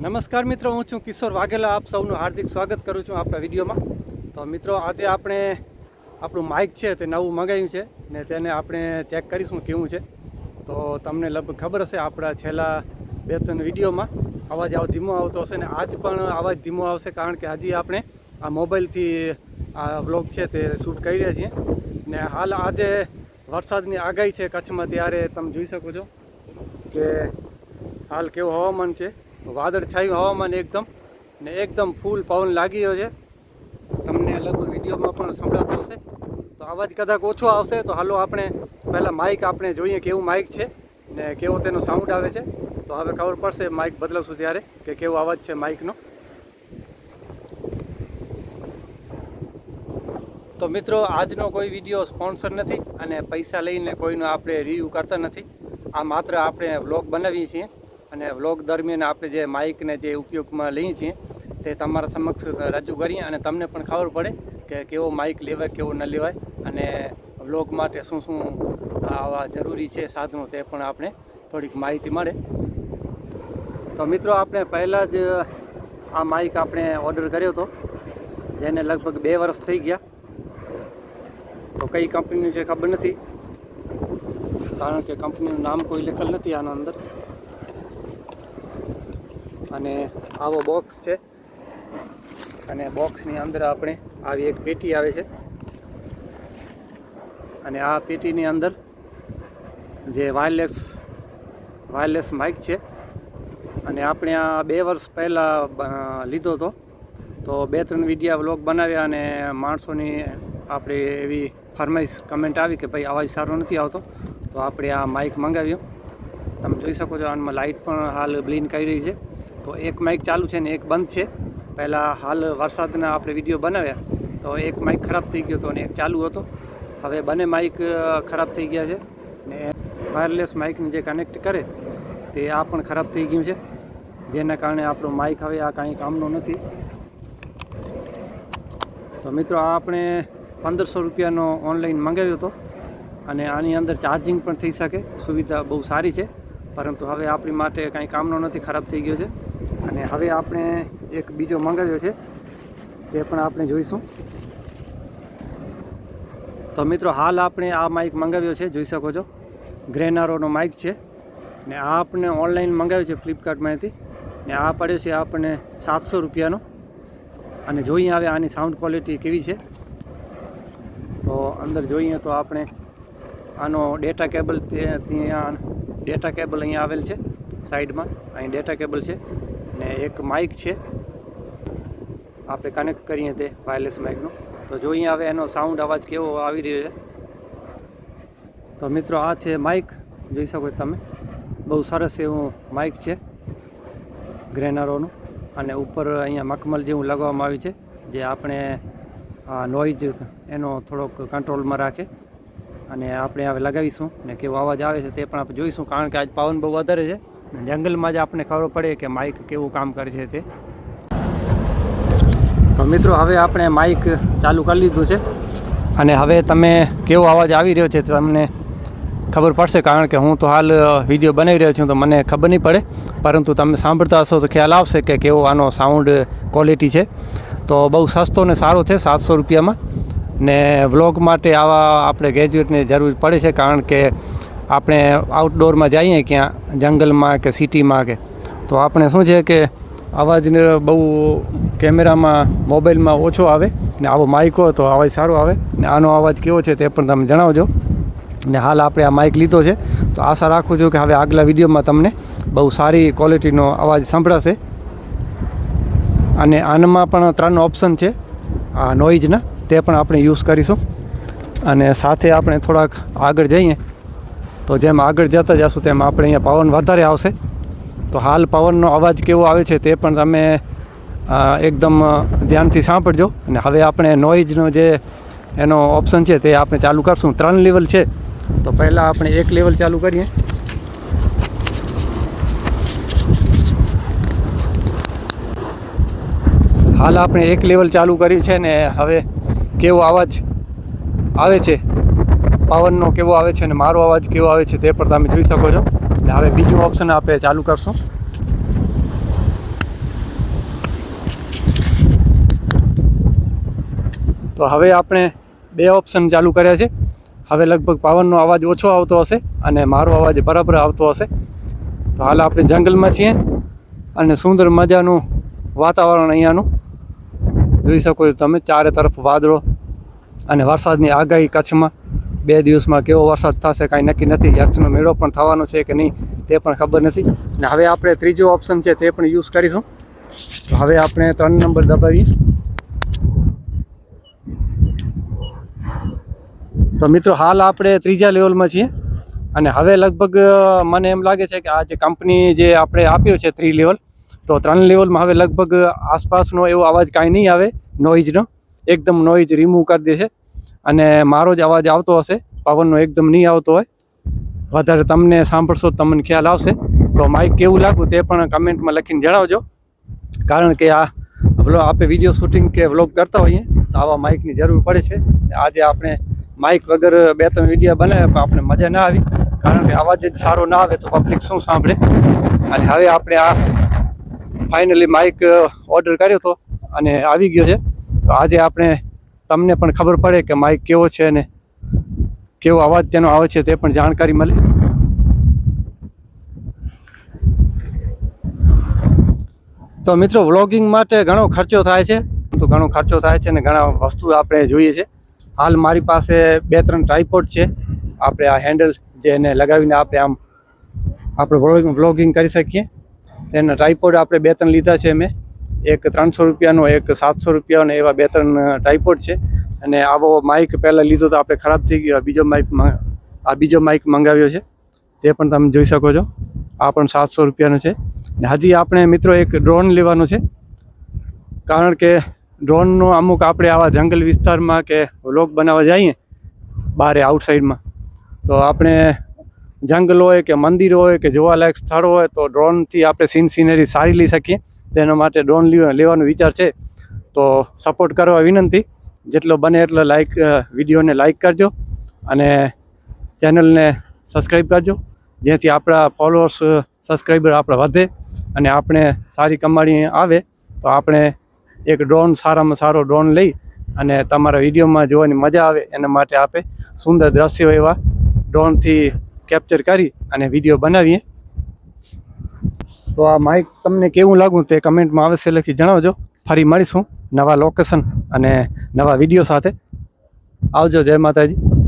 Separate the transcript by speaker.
Speaker 1: નમસ્કાર મિત્રો, હું છું કિશોર વાઘેલા. આપ સૌનું હાર્દિક સ્વાગત કરું છું આપણા વિડીયોમાં. તો મિત્રો, આજે આપણે આપણું માઇક છે તે નવું મંગાવ્યું છે ને તેને આપણે ચેક કરીશું કેવું છે. તો તમને લગભગ ખબર હશે આપણા છેલ્લા બે ત્રણ વિડીયોમાં અવાજ આવો, ધીમો આવતો હશે ને આજ પણ અવાજ ધીમો આવશે કારણ કે હજી આપણે આ મોબાઈલથી આ વ્લોગ છે તે શૂટ કરી રહ્યા છીએ. ને હાલ આજે વરસાદની આગાહી છે કચ્છમાં, ત્યારે તમે જોઈ શકો છો કે હાલ કેવું હવામાન છે. વાદળછાયું હવામાન એકદમ ને એકદમ ફૂલ પવન લાગી ગયો છે. તમને લગભગ વિડીયોમાં પણ સંભળાતો હશે. તો અવાજ કદાચ ઓછો આવશે તો હાલો આપણે પહેલાં માઇક આપણે જોઈએ કેવું માઇક છે ને કેવો તેનો સાઉન્ડ આવે છે. તો હવે ખબર પડશે માઇક બદલાવશું ત્યારે કે કેવો અવાજ છે માઇકનો તો મિત્રો, આજનો કોઈ વીડિયો સ્પોન્સર નથી અને પૈસા લઈને કોઈનો આપણે રિવ્યૂ કરતા નથી. આ માત્ર આપણે વ્લોગ બનાવીએ છીએ. અને વ્લોગ દરમિયાન આપણે જે માઇકને જે ઉપયોગમાં લઈએ છીએ, તે તમારા સમક્ષ રજૂ કરીએ અને તમને પણ ખબર પડે કે કેવો માઇક લેવાય, કેવો ન લેવાય અને વ્લોગ માટે શું શું આવા જરૂરી છે, સાધનો તે પણ આપણે થોડીક માહિતી મળે. તો મિત્રો, આપણે પહેલાં જ આ માઇક આપણે ઓર્ડર કર્યો હતો, જેને લગભગ બે વર્ષ થઈ ગયા. તો કઈ કંપનીનું છે ખબર નથી, કારણ કે કંપનીનું નામ કોઈ લખેલ નથી આના અંદર. અને આવો બોક્સ છે. અને બોક્સની અંદર આપણે આવી એક પેટી આવે છે. અને આ પેટીની અંદર જે વાયરલેસ વાયરલેસ માઇક છે. અને આપણે આ બે વર્ષ પહેલાં લીધો હતો. તો બે ત્રણ વિડીયા વ્લોગ બનાવ્યા અને માણસોની આપણે એવી ફરમાઈશ કમેન્ટ આવી કે ભાઈ અવાજ સારો નથી આવતો. તો આપણે આ માઇક મંગાવ્યું. તમે જોઈ શકો છો, આમાં લાઇટ પણ હાલ બ્લીન કરી રહી છે. તો એક માઇક ચાલુ છે ને એક બંધ છે. પહેલાં હાલ વરસાદના આપણે વીડિયો બનાવ્યા, તો એક માઇક ખરાબ થઈ ગયો હતો અને એક ચાલુ હતો. હવે બંને માઇક ખરાબ થઈ ગયા છે ને વાયરલેસ માઇકને જે કનેક્ટ કરે, તે આ પણ ખરાબ થઈ ગયું છે. જેના કારણે આપણું માઇક હવે આ કાંઈ કામનું નથી. તો મિત્રો, આ આપણે પંદરસો રૂપિયાનો ઓનલાઈન મંગાવ્યો હતો અને આની અંદર ચાર્જિંગ પણ થઈ શકે, સુવિધા બહુ સારી છે. પરંતુ હવે આપણી માટે કાંઈ કામનો નથી, ખરાબ થઈ ગયો છે. અને હવે આપણે એક બીજો મંગાવ્યો છે, તે પણ આપણે જોઈશું. તો મિત્રો, હાલ આપણે આ માઇક મંગાવ્યો છે, જોઈ શકો છો. ગ્રેનારોનો માઇક છે. ને આ આપણે ઓનલાઈન મંગાવ્યો છે ફ્લિપકાર્ટમાંથી ને આ પડ્યો છે આપણને સાતસો રૂપિયાનો. અને જોઈએ હવે આની સાઉન્ડ ક્વોલિટી કેવી છે. તો અંદર જોઈએ તો આપણે આનો ડેટા કેબલ ત્યાં ડેટા કેબલ અહીંયા આવેલ છે સાઈડમાં અહીં ડેટા કેબલ છે. ને એક માઇક છે. આપણે કનેક્ટ કરીએ તે વાયરલેસ માઇકનો તો જોઈએ હવે એનો સાઉન્ડ અવાજ કેવો આવી રહ્યો છે. તો મિત્રો આ છે માઇક જોઈ શકો તમે. બહુ સરસ એવું માઇક છે. ગ્રેનરોનું અને ઉપર અહીંયા મખમલ જેવું લગાવવામાં આવ્યું છે. જે આપણે નોઈઝ એનો થોડોક કંટ્રોલમાં રાખે. અને આપણે હવે લગાવીશું ને કેવો અવાજ આવે છે તે પણ આપણે જોઈશું. કારણ કે આજ પવન બહુ વધારે છે. જંગલમાં જ આપણને ખબર પડે કે માઇક કેવું કામ કરે છે તે. તો મિત્રો, હવે આપણે માઇક ચાલુ કરી લીધું છે. અને હવે તમે કેવો અવાજ આવી રહ્યો છે તમને ખબર પડશે, કારણ કે હું તો હાલ વીડિયો બનાવી રહ્યો છું, તો મને ખબર નહીં પડે. પરંતુ તમે સાંભળતા હશો તો ખ્યાલ આવશે કે કેવો આનો સાઉન્ડ ક્વોલિટી છે. તો બહુ સસ્તો ને સારો છે, સાતસો રૂપિયામાં. ને વ્લોગ માટે આવા આપણે ગ્રેજ્યુએટની જરૂર પડે છે, કારણ કે આપણે આઉટડોરમાં જઈએ ક્યાં, જંગલમાં કે સિટીમાં કે, તો આપણે શું છે કે અવાજને બહુ કેમેરામાં, મોબાઈલમાં ઓછો આવે ને આવો માઇક હોય તો અવાજ સારો આવે ને આનો અવાજ કેવો છે તે પણ તમે જણાવજો. ને હાલ આપણે આ માઇક લીધો છે, તો આશા રાખું છું કે હવે આગલા વિડીયોમાં તમને બહુ સારી ક્વોલિટીનો અવાજ સંભળાશે. અને આનામાં પણ ત્રણ ઓપ્શન છે, આ નોઇઝના તે પણ આપણે યુઝ કરીશું. અને સાથે આપણે થોડાક આગળ જઈએ. તો જેમ આગળ જતા જશું તેમ આપણે અહીંયા પવન વધારે આવશે. તો હાલ પવનનો અવાજ કેવો આવે છે તે પણ તમે એકદમ ધ્યાનથી સાંભળજો. અને હવે આપણે નોઇઝનો જે એનો ઓપ્શન છે તે આપણે ચાલુ કરશું. ત્રણ લેવલ છે. તો પહેલાં આપણે એક લેવલ ચાલુ કરીએ. હાલ આપણે એક લેવલ ચાલુ કર્યું છે ને હવે કેવો અવાજ આવે છે? પાવરનો કેવો આવે છે અને મારો અવાજ કેવો આવે છે તે પણ તમે જોઈ શકો છો. એટલે હવે બીજું ઓપ્શન આપણે ચાલુ કરશું. તો હવે આપણે બે ઓપ્શન ચાલુ કર્યા છે. હવે લગભગ પાવરનો અવાજ ઓછો આવતો હશે અને મારો અવાજ બરાબર આવતો હશે. તો હાલ આપણે જંગલમાં છીએ અને સુંદર મજાનું વાતાવરણ અહીંયાનું. જોઈ શકો છો તમે, ચારે તરફ વાદળો અને વરસાદની આગાહી કચ્છમાં. બે દિવસમાં કેવો વરસાદ થશે કાંઈ નક્કી નથી. યક્ષનો મેળો પણ થવાનો છે કે નહીં તે પણ ખબર નથી. અને હવે આપણે ત્રીજો ઓપ્શન છે તે પણ યુઝ કરીશું. તો હવે આપણે ત્રણ નંબર દબાવીએ. તો મિત્રો, હાલ આપણે ત્રીજા લેવલમાં છીએ. અને હવે લગભગ મને એમ લાગે છે કે આ જે કંપની જે આપણે આપ્યો છે થ્રી લેવલ તો ત્રણ લેવલમાં હવે લગભગ આસપાસનો એવો અવાજ કાંઈ નહીં આવે. નોઇઝનો એકદમ નોઇઝ રિમૂવ કરી દેશે અને મારો જ અવાજ આવતો હશે. પવનનો એકદમ નહીં આવતો હોય. વધારે તમને સાંભળશો તમને ખ્યાલ આવશે. તો માઇક કેવું લાગવું તે પણ કમેન્ટમાં લખીને જણાવજો. કારણ કે આ વ્લોગ આપણે વીડિયો શૂટિંગ કે વ્લોગ કરતા હોઈએ તો આવા માઇકની જરૂર પડે છે. આજે આપણે માઇક વગર બે ત્રણ વીડિયો બનાવ્યા પણ આપણે મજા ના આવી. કારણ કે અવાજ જ સારો ના આવે તો પબ્લિક શું સાંભળે? અને હવે આપણે આ ફાઇનલી માઇક ઓર્ડર કર્યો હતો અને આવી ગયો છે. તો આજે આપણે તમને પણ ખબર પડે કે માઇક કેવો છે અને કેવો અવાજ તેનો આવે છે તે પણ જાણકારી મળે. તો મિત્રો વ્લોગિંગ માટે ઘણો ખર્ચો થાય છે. તો ઘણો ખર્ચો થાય છે અને ઘણા વસ્તુ આપણે જોઈએ છે. હાલ મારી પાસે બે ત્રણ ટ્રાયપોડ છે. આપણે આ હેન્ડલ જેને લગાવીને આપણે આમ આપણે વ્લોગિંગ કરી શકીએ. તેના ટ્રાયપોડ આપણે બે ત્રણ લીધા છે મેં એક ત્રણસો રૂપિયાનો, એક સાતસો રૂપિયાનો એવા બે ત્રણ ટાઈપોડ છે. અને આવો માઇક પહેલાં લીધો તો આપણે ખરાબ થઈ ગયો. બીજો માઇક આ બીજો માઇક મંગાવ્યો છે. તે પણ તમે જોઈ શકો છો. આ પણ સાતસો રૂપિયાનો છે. ને હજી આપણે મિત્રો એક ડ્રોન લેવાનું છે. કારણ કે ડ્રોનનો અમુક આપણે આવા જંગલ વિસ્તારમાં કે વ્લોગ બનાવવા જઈએ, બારે આઉટસાઇડમાં તો આપણે જંગલ હોય કે મંદિર હોય કે જોવાલાયક સ્થળ હોય તો ડ્રોનથી આપણે સીન સિનરી સારી લઈ શકીએ. તેના માટે ડ્રોન લેવાનો વિચાર છે. તો સપોર્ટ કરવા વિનંતી. જેટલો બને એટલો લાઈક વિડીયોને લાઈક કરજો અને ચેનલને સબસ્ક્રાઈબ કરજો. જેથી આપણા ફોલોઅર્સ સબસ્ક્રાઈબર આપણા વધે અને આપણે સારી કમાણી આવે. તો આપણે એક ડ્રોન સારામાં સારો ડ્રોન લઈ અને તમારા વિડીયોમાં જોવાની મજા આવે એના માટે આપણે સુંદર દ્રશ્યો એવા ડ્રોનથી કેપ્ચર કરી અને વીડિયો બનાવીએ. તો આ માઇક તમને કેવું લાગું તે કમેન્ટમાં અવશ્ય લખી જણાવજો. ફરી મળીશું નવા લોકેશન અને નવા વીડિયો સાથે. આવજો, જય માતાજી.